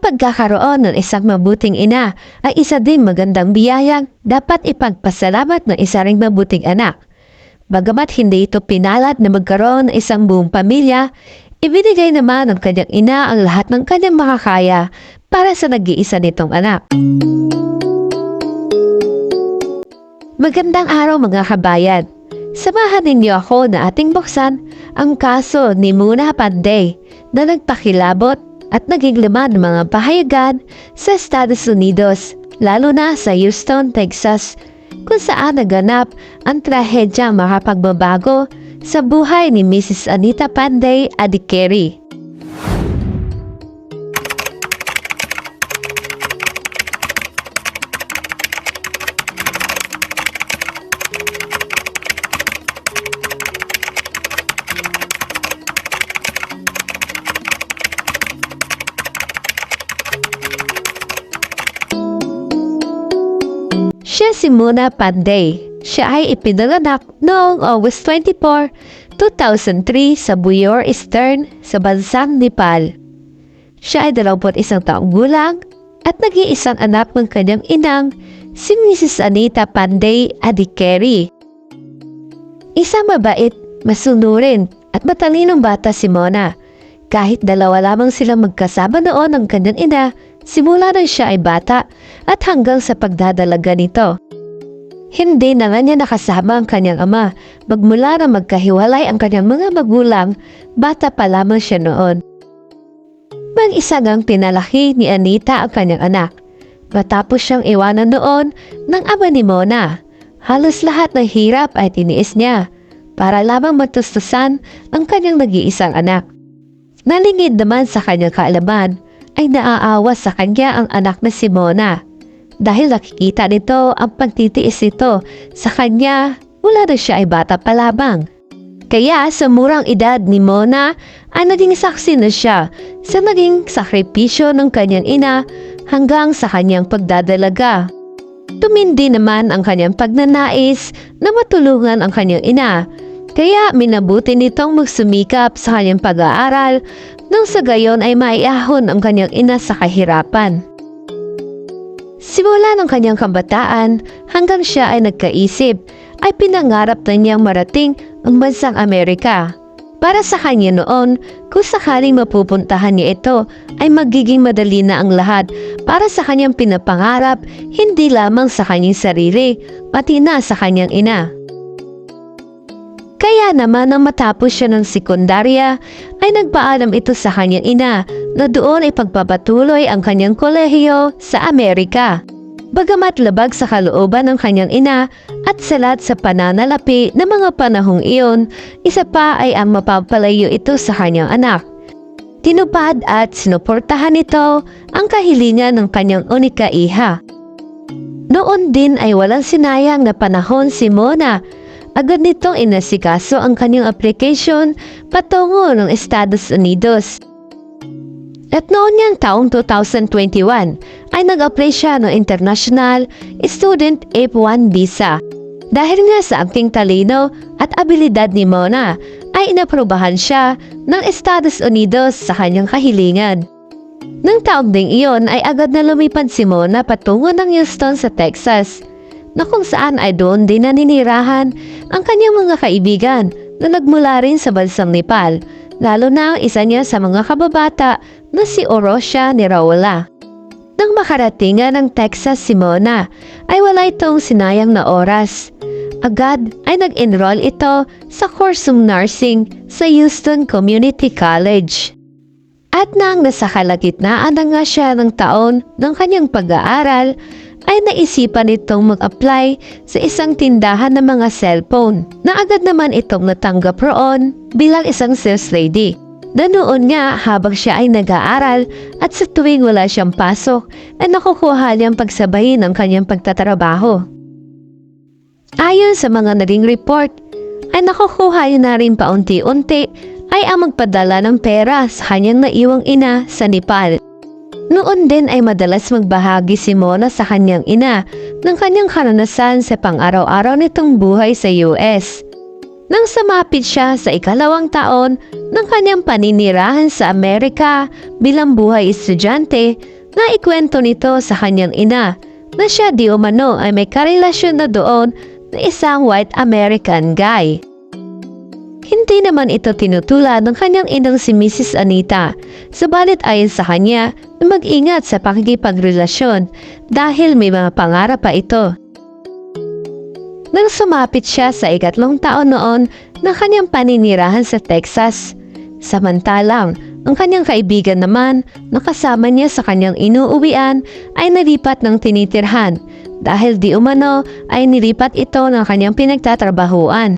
pagkakaroon ng isang mabuting ina ay isa din magandang biyayang dapat ipagpasalamat ng isa ring mabuting anak. Bagamat hindi ito pinalad na magkaroon ng isang buong pamilya, ibinigay naman ng kanyang ina ang lahat ng kanyang makakaya para sa nag-iisa nitong anak. Magandang araw mga kabayan. Samahan ninyo ako na ating buksan ang kaso ni Muna Panday na nagpakilabot at naging laman mga pahayagan sa Estados Unidos, lalo na sa Houston, Texas, kung saan naganap ang trahedyang makapagbabago sa buhay ni Mrs. Anita Panday Adikeri. Si Muna Panday. Siya ay ipinanganak noong August 24, 2003 sa Buyor Eastern sa bansang Nepal. Siya ay 21 taong gulang at nag-iisang anak ng kanyang inang si Mrs. Anita Panday Adikeri. Isang mabait, masunurin at matalinong bata si Mona. Kahit dalawa lamang silang magkasama noon ng kanyang ina, simula nang siya ay bata at hanggang sa pagdadalaga nito. Hindi naman niya nakasama ang kanyang ama, magmula na magkahiwalay ang kanyang mga magulang, bata pa lamang siya noon. Mag-isa ngang pinalaki ni Anita ang kanyang anak. Matapos siyang iwanan noon ng ama ni Mona, halos lahat ng hirap ay tiniis niya para lamang matustusan ang kanyang nag-iisang anak. Nalingid naman sa kanyang kaalaman ay naaawa sa kanya ang anak na si Mona dahil nakikita nito ang pagtitiis nito sa kanya mula na siya ay bata pa lamang. Kaya sa murang edad ni Mona ay naging saksi na siya sa naging sakripisyo ng kanyang ina hanggang sa kanyang pagdadalaga. Tumindi naman ang kanyang pagnanais na matulungan ang kanyang ina kaya minabuti nitong magsumikap sa kanyang pag-aaral nang sa gayon ay maiahon ang kanyang ina sa kahirapan. Simula ng kanyang kabataan hanggang siya ay nagkaisip ay pinangarap na niyang marating ang bansang Amerika. Para sa kanya noon, kung sakaling mapupuntahan niya ito, ay magiging madali na ang lahat para sa kanyang pinapangarap, hindi lamang sa kanyang sarili, pati na sa kanyang ina. Kaya naman nang matapos siya ng sekundarya, ay nagpaalam ito sa kanyang ina na doon ay pagpapatuloy ang kanyang kolehiyo sa Amerika. Bagamat labag sa kalooban ng kanyang ina at salat sa pananalapi ng mga panahong iyon, isa pa ay ang mapapalayo ito sa kanyang anak. Tinupad at sinuportahan nito ang kahilingan ng kanyang unika iha. Noon din ay walang sinayang na panahon si Mona agad nitong inasikaso ang kanyang application patungo ng Estados Unidos. At noon niyang taong 2021 ay nag-apply siya ng International Student F1 Visa. Dahil nga sa aking talino at abilidad ni Mona ay inaprobahan siya ng Estados Unidos sa kanyang kahilingan. Nang taong ding iyon ay agad na lumipad si Mona patungo ng Houston sa Texas na kung saan ay doon din naninirahan ang kanyang mga kaibigan na nagmula rin sa bansang Nepal, lalo na ang isa niya sa mga kababata na si Orosha ni Raula. Nang makarating nga ng Texas si Mona, ay wala itong sinayang na oras. Agad ay nag-enroll ito sa kursong nursing sa Houston Community College. At nang nasa kalagitnaan na nga siya ng taon ng kanyang pag-aaral, ay naisipan itong mag-apply sa isang tindahan ng mga cellphone na agad naman itong natanggap roon bilang isang sales lady. Na noon nga habang siya ay nag-aaral at sa tuwing wala siyang pasok ay nakukuha niyang pagsabayin ang kanyang pagtatrabaho. Ayon sa mga naging report, ay nakukuha niya na rin paunti-unti ay ang magpadala ng pera sa kanyang naiwang ina sa Nepal. Noon din ay madalas magbahagi si Mona sa kanyang ina ng kanyang karanasan sa pang-araw-araw nitong buhay sa US. Nang sumapit siya sa ikalawang taon ng kanyang paninirahan sa Amerika bilang buhay estudyante, naikwento nito sa kanyang ina na siya di umano ay may karelasyon na doon na isang white American guy. Hindi naman ito tinutula ng kanyang inang si Mrs. Anita, subalit ayon sa kanya mag-ingat sa pakikipagrelasyon dahil may mga pangarap pa ito. Nang sumapit siya sa ikatlong taon noon ng kanyang paninirahan sa Texas, samantalang ang kanyang kaibigan naman na kasama niya sa kanyang inuuwian ay nalipat ng tinitirhan dahil di umano ay nilipat ito ng kanyang pinagtatrabahuan.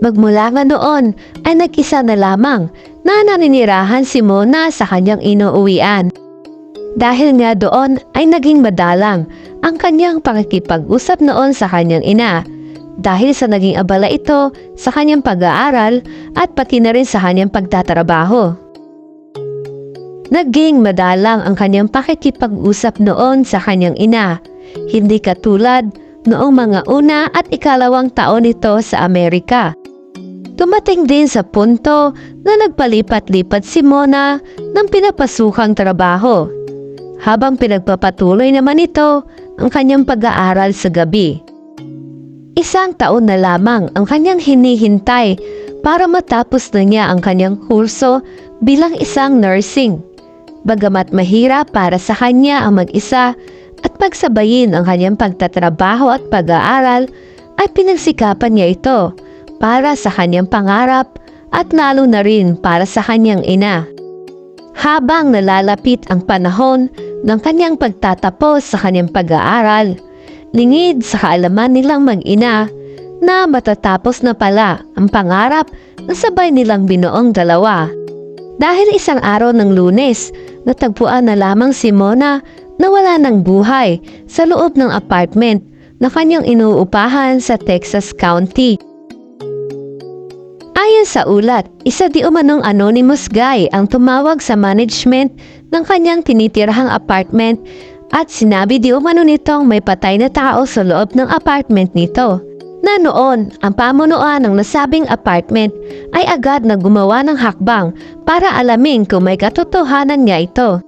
Magmula nga noon ay nag-isa na lamang na naninirahan si Mona sa kanyang inuuwian. Dahil nga doon ay naging madalang ang kanyang pakikipag-usap noon sa kanyang ina dahil sa naging abala ito sa kanyang pag-aaral at pati na rin sa kanyang pagtatrabaho. Naging madalang ang kanyang pakikipag-usap noon sa kanyang ina, hindi katulad noong mga una at ikalawang taon nito sa Amerika. Tumating din sa punto na nagpalipat-lipat si Mona ng pinapasukang trabaho. Habang pinagpapatuloy naman ito ang kanyang pag-aaral sa gabi. Isang taon na lamang ang kanyang hinihintay para matapos na niya ang kanyang kurso bilang isang nursing. Bagamat mahirap para sa kanya ang mag-isa at pagsabayin ang kanyang pagtatrabaho at pag-aaral, ay pinagsikapan niya ito para sa kanyang pangarap at lalo na rin para sa kanyang ina. Habang nalalapit ang panahon ng kanyang pagtatapos sa kanyang pag-aaral, lingid sa kaalaman nilang mag-ina na matatapos na pala ang pangarap na sabay nilang binuong dalawa. Dahil isang araw ng lunes, natagpuan na lamang si Mona na wala ng buhay sa loob ng apartment na kanyang inuupahan sa Texas County. Ayon sa ulat, isa di umanong anonymous guy ang tumawag sa management ng kanyang tinitirhang apartment at sinabi di umano nitong may patay na tao sa loob ng apartment nito. Na noon, ang pamunuan ng nasabing apartment ay agad na gumawa ng hakbang para alamin kung may katotohanan nga ito.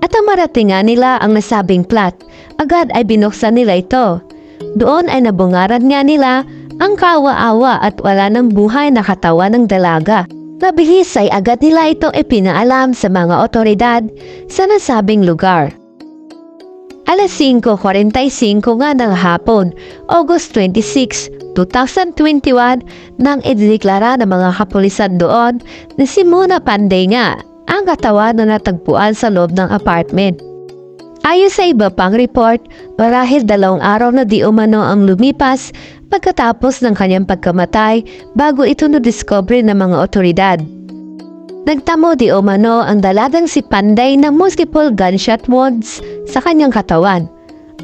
At ang maratingan nila ang nasabing plot, agad ay binuksan nila ito. Doon ay nabungaran nga nila ang kawa-awa at wala ng buhay na katawan ng dalaga. Nabihis ay agad nila ito ipinaalam sa mga otoridad sa nasabing lugar. Alas 5.45 nga ng hapon, August 26, 2021, nang ideklara ng mga kapulisan doon na si Mona Panday nga ang katawan na natagpuan sa loob ng apartment. Ayon sa iba pang report, marahil dalawang araw na di umano ang lumipas pagkatapos ng kanyang pagkamatay bago ito na-discover ng mga otoridad. Nagtamo di umano ang daladang si Panday ng multiple gunshot wounds sa kanyang katawan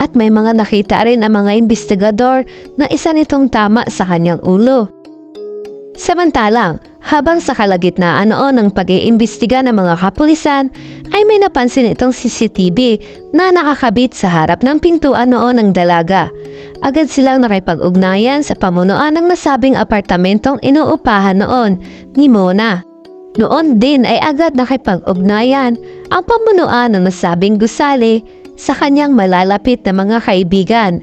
at may mga nakita rin ang mga investigador na isa nitong tama sa kanyang ulo. Samantalang, habang sa kalagitnaan noon ng pag-iimbestiga ng mga kapulisan, ay may napansin itong CCTV na nakakabit sa harap ng pintuan noon ng dalaga. Agad silang nakipag-ugnayan sa pamunuan ng nasabing apartamentong inuupahan noon ni Mona. Noon din ay agad nakipag-ugnayan ang pamunuan ng nasabing gusali sa kanyang malalapit na mga kaibigan,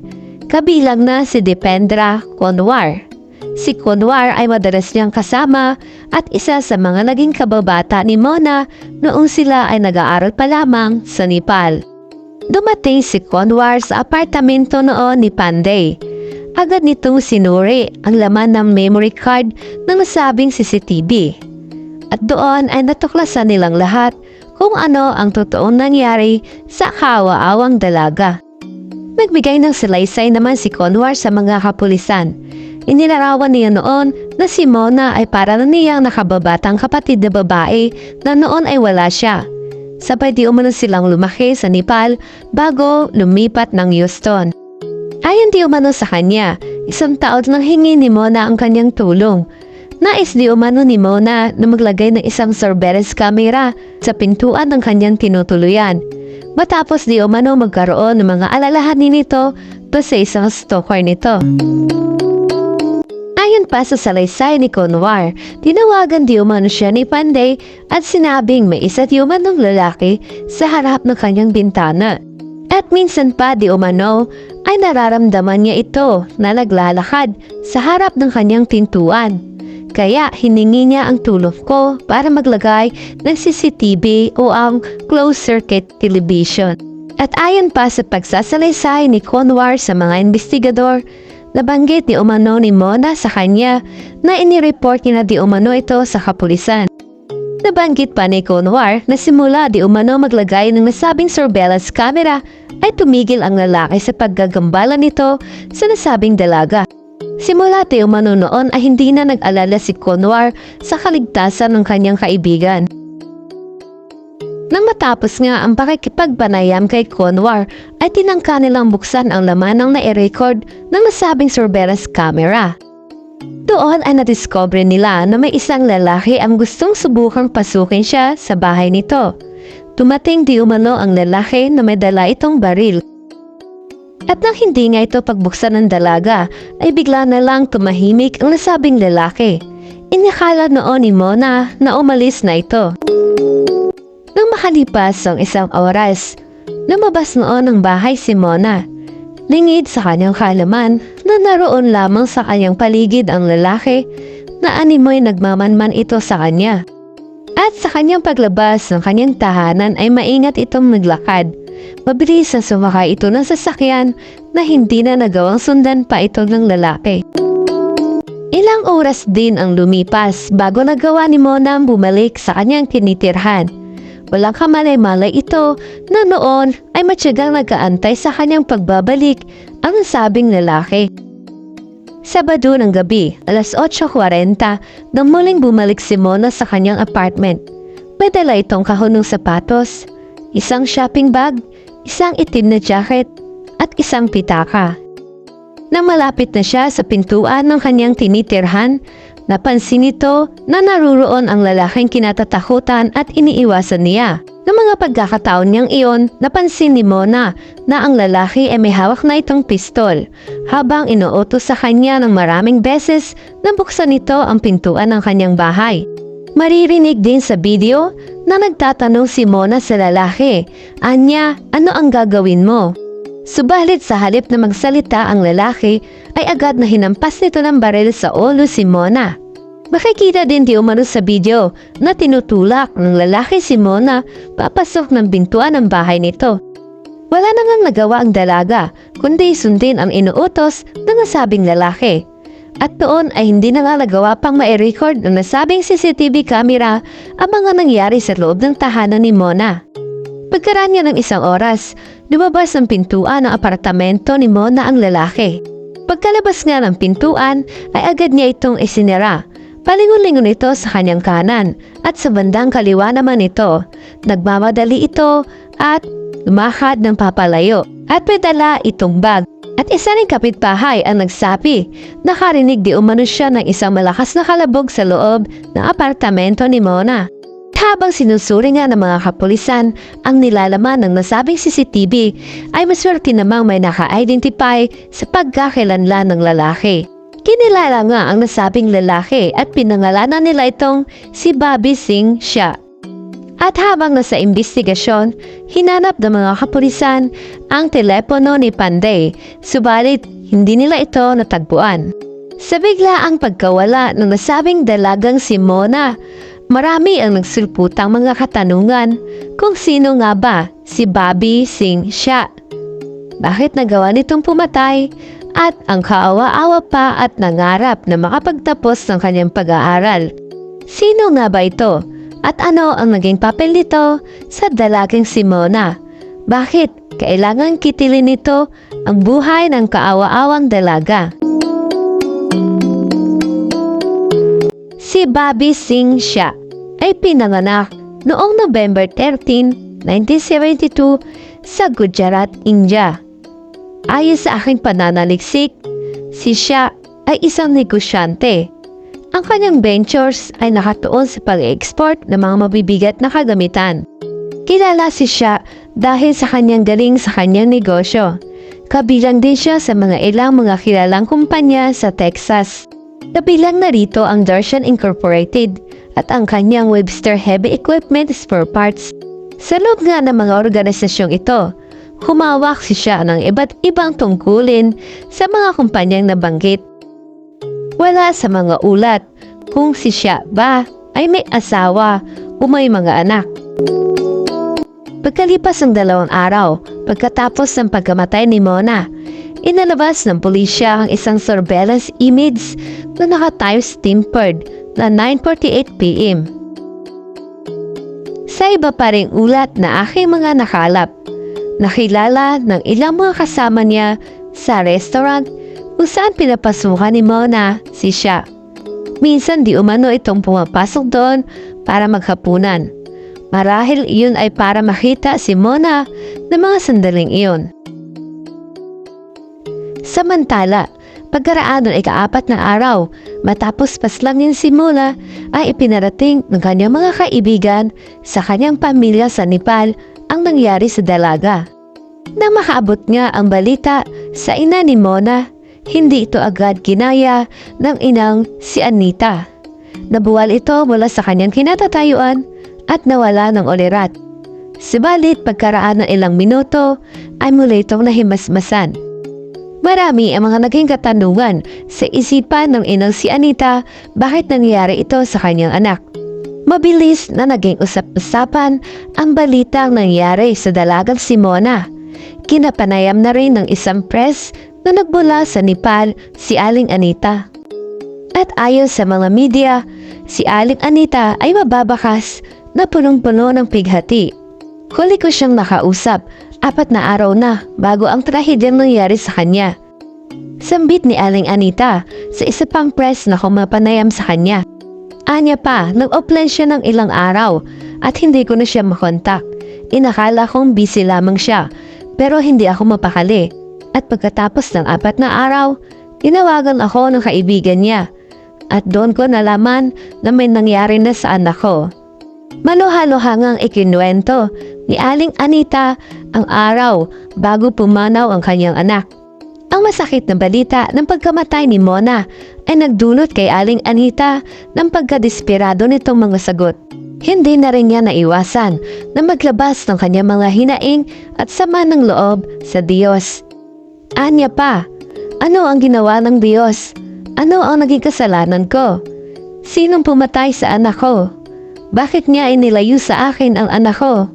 kabilang na si Dependra Conwar. Si Conwar ay madalas niyang kasama at isa sa mga naging kababata ni Mona noong sila ay nag-aaral pa lamang sa Nepal. Dumating si Conwar sa apartamento noon ni Panday. Agad nitong sinuri ang laman ng memory card ng nasabing CCTV. At doon ay natuklasan nilang lahat kung ano ang totoong nangyari sa kawa-awang dalaga. Nagbigay ng silaysay naman si Conwar sa mga kapulisan. Inilarawan niya noon na si Mona ay para na niyang nakababatang kapatid na babae na noon ay wala siya. Sabay di umano silang lumaki sa Nepal bago lumipat ng Houston. Ayon di umano sa kanya, isang taon nang hingi ni Mona ang kanyang tulong. Nais di umano ni Mona na maglagay ng isang surveillance camera sa pintuan ng kanyang tinutuluyan. Matapos di umano magkaroon ng mga alalahanin nito to sa isang stalker nito. Ayon pa sa salaysay ni Conwar, tinawagan di umano siya ni Panday at sinabing may isa't umanong lalaki sa harap ng kanyang bintana. At minsan pa di umano ay nararamdaman niya ito na naglalakad sa harap ng kanyang pintuan. Kaya hiningi niya ang tulong ko para maglagay ng CCTV o ang closed circuit television. At ayon pa sa pagsasalaysay ni Conwar sa mga investigador, nabanggit ni umano ni Mona sa kanya na inireport niya na di umano ito sa kapulisan. Nabanggit pa ni Conwar na simula di umano maglagay ng nasabing surveillance camera ay tumigil ang lalaki sa paggagambala nito sa nasabing dalaga. Simula di umano noon ay hindi na nag-alala si Conwar sa kaligtasan ng kanyang kaibigan. Nang matapos nga ang pakikipagpanayam kay Conwar ay tinangka nilang buksan ang laman ng nai-record ng nasabing surveillance camera. Doon ay nadiscover nila na may isang lalaki ang gustong subukang pasukin siya sa bahay nito. Tumating di umano ang lalaki na may dala itong baril. At nang hindi nga ito pagbuksan ng dalaga, ay bigla na lang tumahimik ang nasabing lalaki. Inikala noon ni Mona na umalis na ito. Nang makalipas ang isang oras, lumabas noon ng bahay si Mona. Lingid sa kanyang kalaman na naroon lamang sa kanyang paligid ang lalaki na animoy nagmamanman ito sa kanya. At sa kanyang paglabas ng kanyang tahanan ay maingat itong naglakad. Mabilis na sumakay ito ng sasakyan na hindi na nagawang sundan pa ito ng lalaki. Ilang oras din ang lumipas bago nagawa ni Mona ang bumalik sa kanyang tinitirhan. Walang kamalay-malay ito na noon ay matyagang nagaantay sa kanyang pagbabalik ang nasabing lalaki. Sabado ng gabi, alas 8.40, nang muling bumalik si Mona sa kanyang apartment. May dala itong kahon ng sapatos, isang shopping bag, isang itim na jacket, at isang pitaka. Nang malapit na siya sa pintuan ng kanyang tinitirhan, napansin nito na naruroon ang lalaking kinatatakutan at iniiwasan niya. Noong mga pagkakataon niyang iyon, napansin ni Mona na ang lalaki ay may hawak na itong pistol habang inuutos sa kanya ng maraming beses na buksan nito ang pintuan ng kanyang bahay. Maririnig din sa video na nagtatanong si Mona sa lalaki, Anya, ano ang gagawin mo? Subalit sa halip na magsalita ang lalaki, ay agad na hinampas nito ng baril sa ulo si Mona. Makikita din di umano sa video na tinutulak ng lalaki si Mona papasok ng bintuan ng bahay nito. Wala na ngang nagawa ang dalaga, kundi sundin ang inuutos ng nasabing lalaki. At doon ay hindi na nga pang ma-record ng nasabing CCTV camera ang mga nangyari sa loob ng tahanan ni Mona. Pagkaraan niya ng isang oras, lumabas ng pintuan ng apartamento ni Mona ang lalaki. Pagkalabas nga ng pintuan, ay agad niya itong isinira. Palingon-lingon ito sa kanyang kanan at sa bandang kaliwa naman ito. Nagmamadali ito at lumakad ng papalayo at may dala itong bag. At isa ring kapitbahay ang nagsapi. Nakarinig di umano siya ng isang malakas na kalabog sa loob ng apartamento ni Mona. Habang sinusuri nga ng mga kapulisan ang nilalaman ng nasabing CCTV ay maswerte namang may naka-identify sa pagkakilanlan ng lalaki. Kinilala nga ang nasabing lalaki at pinangalanan nila itong si Bobby Singh siya. At habang nasa investigasyon, hinanap ng mga kapulisan ang telepono ni Panday, subalit hindi nila ito natagpuan. Sa biglaang pagkawala ng nasabing dalagang si Mona, marami ang nagsulputang mga katanungan kung sino nga ba si Bobby Singh siya. Bakit nagawa nitong pumatay at ang kaawa-awa pa at nangarap na makapagtapos ng kanyang pag-aaral. Sino nga ba ito? At ano ang naging papel nito sa dalagang si Mona? Bakit kailangan kitilin nito ang buhay ng kaawa-awang dalaga? Si Bobby Singh siya ay pinanganak noong November 13, 1972 sa Gujarat, India. Ayon sa aking pananaliksik, si Sha ay isang negosyante. Ang kanyang ventures ay nakatuon sa pag-export ng mga mabibigat na kagamitan. Kilala si Sha dahil sa kanyang galing sa kanyang negosyo. Kabilang din siya sa mga ilang mga kilalang kumpanya sa Texas. Kabilang na rito ang Darshan Incorporated at ang kanyang Webster Heavy Equipment Spare Parts. Sa loob nga ng mga organisasyong ito, humawak si siya ng iba't ibang tungkulin sa mga kumpanyang nabanggit. Wala sa mga ulat kung si siya ba ay may asawa o may mga anak. Pagkalipas ng dalawang araw, pagkatapos ng pagkamatay ni Mona, inalabas ng pulisya ang isang surveillance image na naka-times tempered na 9.48pm. Sa iba pa ring ulat na aking mga nakalap, nakilala ng ilang mga kasama niya sa restaurant kung saan pinapasukan ni Mona si siya. Minsan di umano itong pumapasok doon para maghapunan. Marahil iyon ay para makita si Mona ng mga sandaling iyon. Samantala, pagkaraan ng ikaapat na araw, matapos paslangin si Mona, ay ipinarating ng kanyang mga kaibigan sa kanyang pamilya sa Nepal ang nangyari sa dalaga. Nang makaabot nga ang balita sa ina ni Mona, hindi ito agad kinaya ng inang si Anita. Nabuwal ito mula sa kanyang kinatatayuan at nawala ng olirat. Subalit pagkaraan ng ilang minuto ay muli itong nahimasmasan. Marami ang mga naging katanungan sa isipan ng inang si Anita bakit nangyari ito sa kanyang anak. Mabilis na naging usap-usapan ang balitang nangyari sa dalagang si Mona. Kinapanayam na rin ng isang press na nagbula sa Nepal si Aling Anita. At ayon sa mga media, si Aling Anita ay mababakas na punong-puno ng pighati. Huli ko siyang nakausap, apat na araw na bago ang trahedyang nangyari sa kanya. Sambit ni Aling Anita sa isa pang press na kumapanayam sa kanya. Anya pa, nag-offline siya ng ilang araw at hindi ko na siya makontak. Inakala kong busy lamang siya, pero hindi ako mapakali. At pagkatapos ng apat na araw, tinawagan ako ng kaibigan niya. At doon ko nalaman na may nangyari na sa anak ko. Maluha-luha ngang ikinuwento ni Aling Anita ang araw bago pumanaw ang kanyang anak. Ang masakit na balita ng pagkamatay ni Mona ay nagdulot kay Aling Anita ng pagkadesperado nitong mga sagot. Hindi na rin niya naiwasan na maglabas ng kanyang mga hinaing at sama ng loob sa Diyos. Anya pa, ano ang ginawa ng Diyos? Ano ang naging kasalanan ko? Sinong pumatay sa anak ko? Bakit niya inilayo sa akin ang anak ko?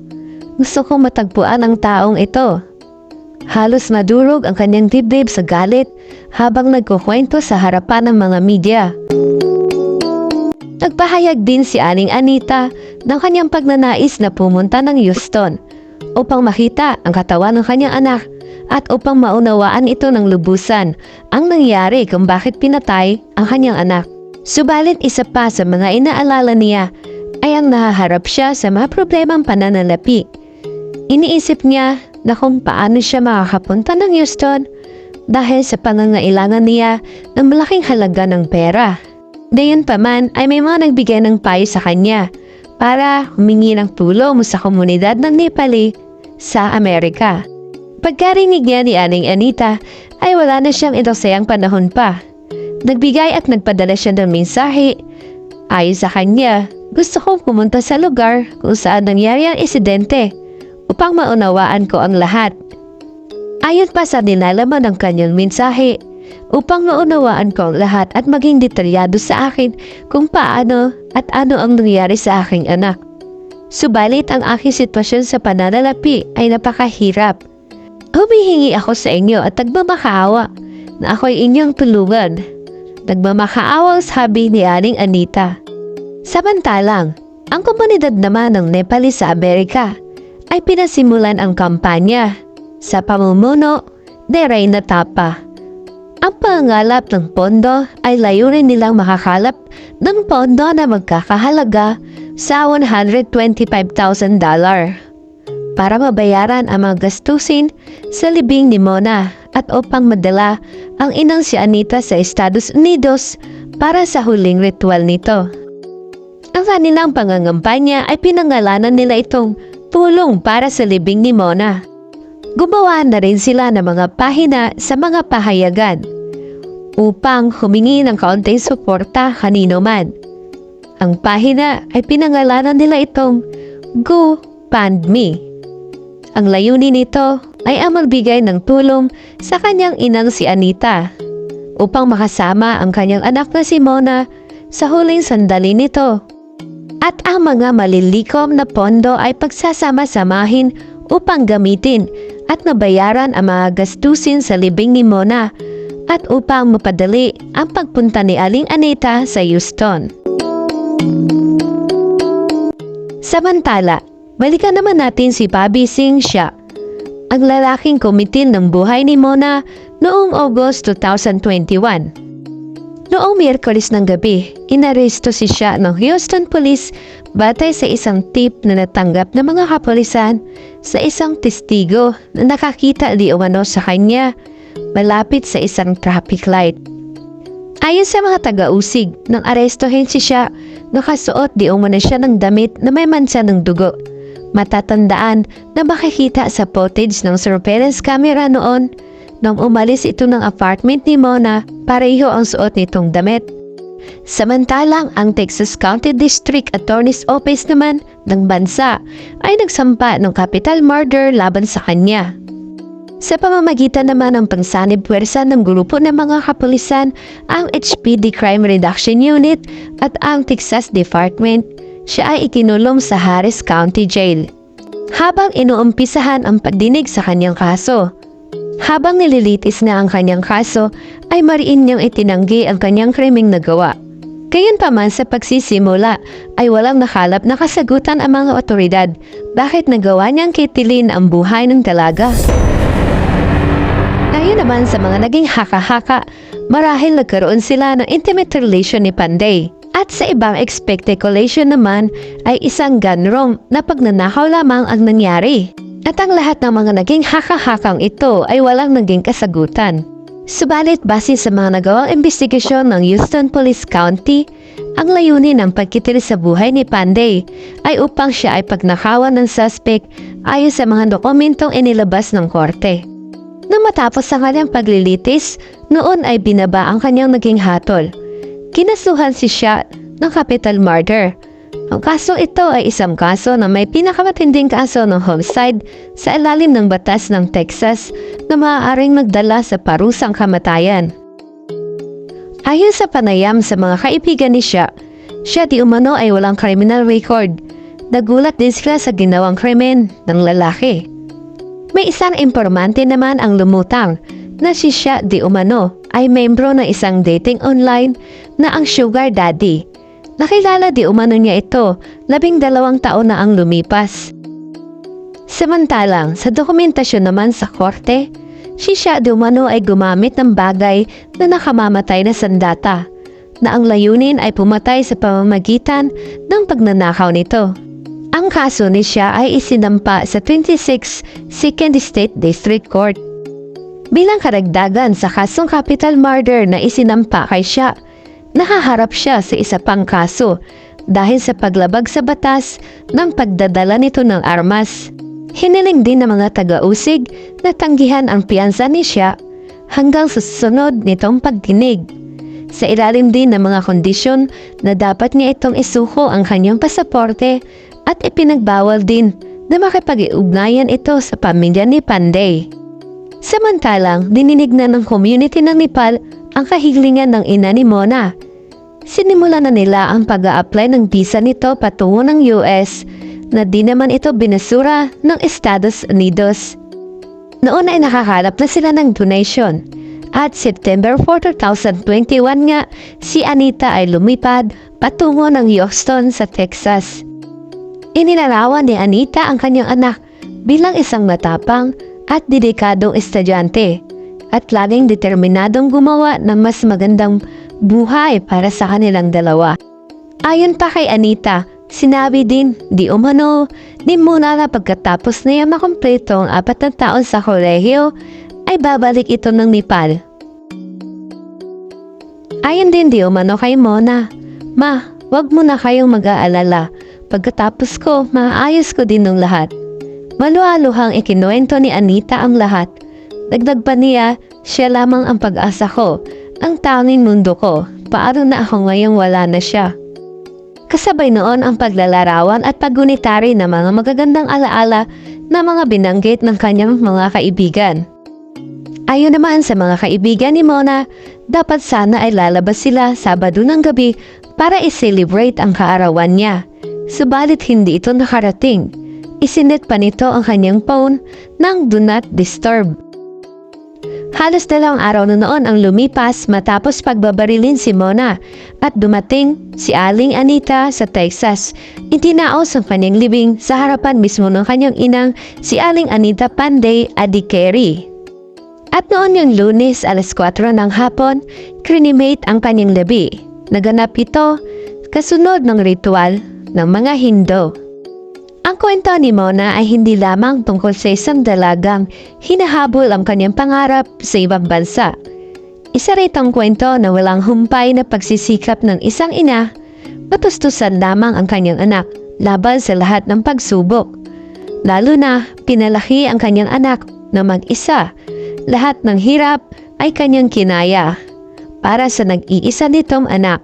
Gusto kong matagpuan ang taong ito. Halos madurog ang kanyang dibdib sa galit habang nagkukwento sa harapan ng mga media. Nagpahayag din si Aling Anita ng kanyang pagnanais na pumunta ng Houston upang makita ang katawan ng kanyang anak at upang maunawaan ito ng lubusan ang nangyari kung bakit pinatay ang kanyang anak. Subalit isa pa sa mga inaalala niya ay ang nahaharap siya sa mga problemang pananalapi. Iniisip niya na kung paano siya makakapunta ng Houston dahil sa pangangailangan niya ng malaking halaga ng pera. Dayon pa man ay may mga nagbigay ng payo sa kanya para humingi ng tulong sa komunidad ng Nepali sa Amerika. Pagkarinig niya ni Aling Anita ay wala na siyang idosayang panahon pa. Nagbigay at nagpadala siya ng mensahe. Ayon sa kanya, gusto kong pumunta sa lugar kung saan nangyari ang insidente upang maunawaan ko ang lahat. Ayon pa sa nilalaman ng kanyang mensahe, upang maunawaan ko ang lahat at maging detalyado sa akin kung paano at ano ang nangyari sa aking anak. Subalit ang aking sitwasyon sa pananalapi ay napakahirap. Humihingi ako sa inyo at nagmamakaawa na ako'y inyong tulungan. Nagmamakaawa ang sabi ni Aling Anita. Samantalang, ang komunidad naman ng Nepali sa Amerika ay pinasimulan ang kampanya sa pamumuno ni Reyna Tapa. Ang pangalap ng pondo ay layunin nilang makakalap ng pondo na magkakahalaga sa $125,000 para mabayaran ang mga gastusin sa libing ni Mona at upang madala ang inang si Anita sa Estados Unidos para sa huling ritual nito. Ang kanilang pangangampanya ay pinangalanan nila itong tulong para sa libing ni Mona. Gumawa na rin sila ng mga pahina sa mga pahayagan. upang humingi ng kaunting suporta kanino man. Ang pahina ay pinangalanan nila itong GoFundMe. Ang layunin nito ay ang magbigay ng tulong sa kanyang inang si Anita upang makasama ang kanyang anak na si Mona sa huling sandali nito. At ang mga malilikom na pondo ay pagsasama-samahin upang gamitin at nabayaran ang mga gastusin sa libing ni Mona at upang mapadali ang pagpunta ni Aling Anita sa Houston. Samantala, balikan naman natin si Bobby Singh Shah, ang lalaking kumitil ng buhay ni Mona noong August 2021. Noong Miyerkules ng gabi, inaresto si Shah ng Houston Police batay sa isang tip na natanggap ng mga kapulisan sa isang testigo na nakakita di umano sa kanya malapit sa isang traffic light. Ayon sa mga taga-usig, nang arestohin si siya, nakasuot di umano siya ng damit na may mansa ng dugo. Matatandaan na makikita sa footage ng surveillance camera noon nang umalis ito ng apartment ni Mona, pareho ang suot nitong damit. Samantalang ang Texas County District Attorney's Office naman ng bansa ay nagsampa ng capital murder laban sa kanya. Sa pamamagitan naman ng pangsanib puwersa ng grupo ng mga kapulisan, ang HPD Crime Reduction Unit at ang Texas Department, siya ay ikinulong sa Harris County Jail. Habang inuumpisahan ang pagdinig sa kanyang kaso, habang nililitis na ang kanyang kaso, ay mariin niyang itinanggi ang kanyang krimeng nagawa. Gayunpaman sa pagsisimula ay walang nakalap na kasagutan ang mga otoridad bakit nagawa niyang kitilin ang buhay ng dalaga. Ayon naman sa mga naging haka-haka, marahil nagkaroon sila ng intimate relation ni Panday. At sa ibang speculation naman ay isang gunrome na pagnanakaw lamang ang nangyari. At ang lahat ng mga naging haka-hakang ito ay walang naging kasagutan. Subalit base sa mga nagawang investigasyon ng Houston Police County, ang layunin ng pagkitil sa buhay ni Panday ay upang siya ay pagnakawan ng suspect ayon sa mga dokumentong inilabas ng korte. Nang matapos ang kanyang paglilitis, noon ay binaba ang kanyang naging hatol. Kinasuhan si siya ng capital murder. Ang kaso ito ay isang kaso na may pinakamatinding kaso ng homicide sa ilalim ng batas ng Texas na maaaring magdala sa parusang kamatayan. Ayon sa panayam sa mga kaibigan ni siya, siya di umano ay walang criminal record. Nagulat din sila sa ginawang krimen ng lalaki. May isang impormante naman ang lumutang na si siya di umano ay membro ng isang dating online na ang sugar daddy. Nakilala di umano niya ito, labing dalawang taon na ang lumipas. Samantalang sa dokumentasyon naman sa korte, si siya di umano ay gumamit ng bagay na nakamamatay na sandata na ang layunin ay pumatay sa pamamagitan ng pagnanakaw nito. Ang kaso ni siya ay isinampa sa 26 Second State District Court. Bilang karagdagan sa kasong capital murder na isinampa kay siya, nahaharap siya sa isa pang kaso dahil sa paglabag sa batas ng pagdadala nito ng armas. Hiniling din ng mga taga-usig na tanggihan ang piyansa ni siya hanggang sa susunod nitong pagdinig. Sa ilalim din ng mga kondisyon na dapat niya itong isuko ang kanyang pasaporte at ipinagbawal din na makipag-iugnayan ito sa pamilya ni Panday. Samantalang, dininig na ng community ng Nepal ang kahilingan ng ina ni Mona. Sinimula na nila ang pag apply ng visa nito patungo ng US na di naman ito binasura ng Estados Unidos. Noon ay nakakalap na sila ng donation at September 4, 2021 nga si Anita ay lumipad patungo ng Houston sa Texas. Inilarawan ni Anita ang kanyang anak bilang isang matapang at dedikadong estudyante at laging determinadong gumawa ng mas magandang buhay para sa kanilang dalawa. Ayon pa kay Anita, sinabi din di umano ni Muna na pagkatapos niya makumpleto ang apat na taon sa kolehiyo ay babalik ito ng Nepal. Ayon din di umano kay Mona, Ma, wag mo na kayong mag-aalala. Pagkatapos ko, maayos ko din ng lahat. Maluhaluhang ikinuwento ni Anita ang lahat. Dagdag pa niya, siya lamang ang pag-asa ko ang tanging mundo ko. Paano na ako ngayong wala na siya? Kasabay noon ang paglalarawan at paggunitari ng mga magagandang alaala na mga binanggit ng kanyang mga kaibigan. Ayon naman sa mga kaibigan ni Mona, dapat sana ay lalabas sila Sabado ng gabi para i-celebrate ang kaarawan niya. Subalit hindi ito nakarating. Isinet pa nito ang kanyang phone ng Do Not Disturb. Halos dalawang araw na noon ang lumipas matapos pagbabarilin si Mona at dumating si Aling Anita sa Texas. Itinaos ang kanyang libing sa harapan mismo ng kanyang inang si Aling Anita Panday Adikeri. At noon yung lunes alas 4 ng hapon, crinimate ang kanyang labi. Naganap ito kasunod ng ritual ng mga Hindo. Ang kwento ni Mona ay hindi lamang tungkol sa isang dalagang hinahabol ang kanyang pangarap sa ibang bansa. Isa ritong kwento na walang humpay na pagsisikap ng isang ina, matustusan lamang ang kanyang anak laban sa lahat ng pagsubok. Lalo na pinalaki ang kanyang anak na mag-isa. Lahat ng hirap ay kanyang kinaya para sa nag-iisa nitong anak.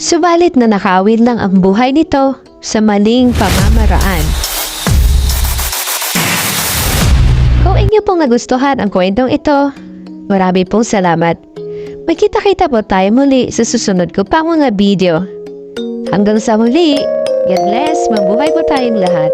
Subalit na nakawin lang ang buhay nito sa maling pamamaraan. Kung inyo pong nagustuhan ang kwentong ito, marami pong salamat. Magkita-kita po tayo muli sa susunod ko pang mga video. Hanggang sa muli, God bless, mabuhay po tayong lahat.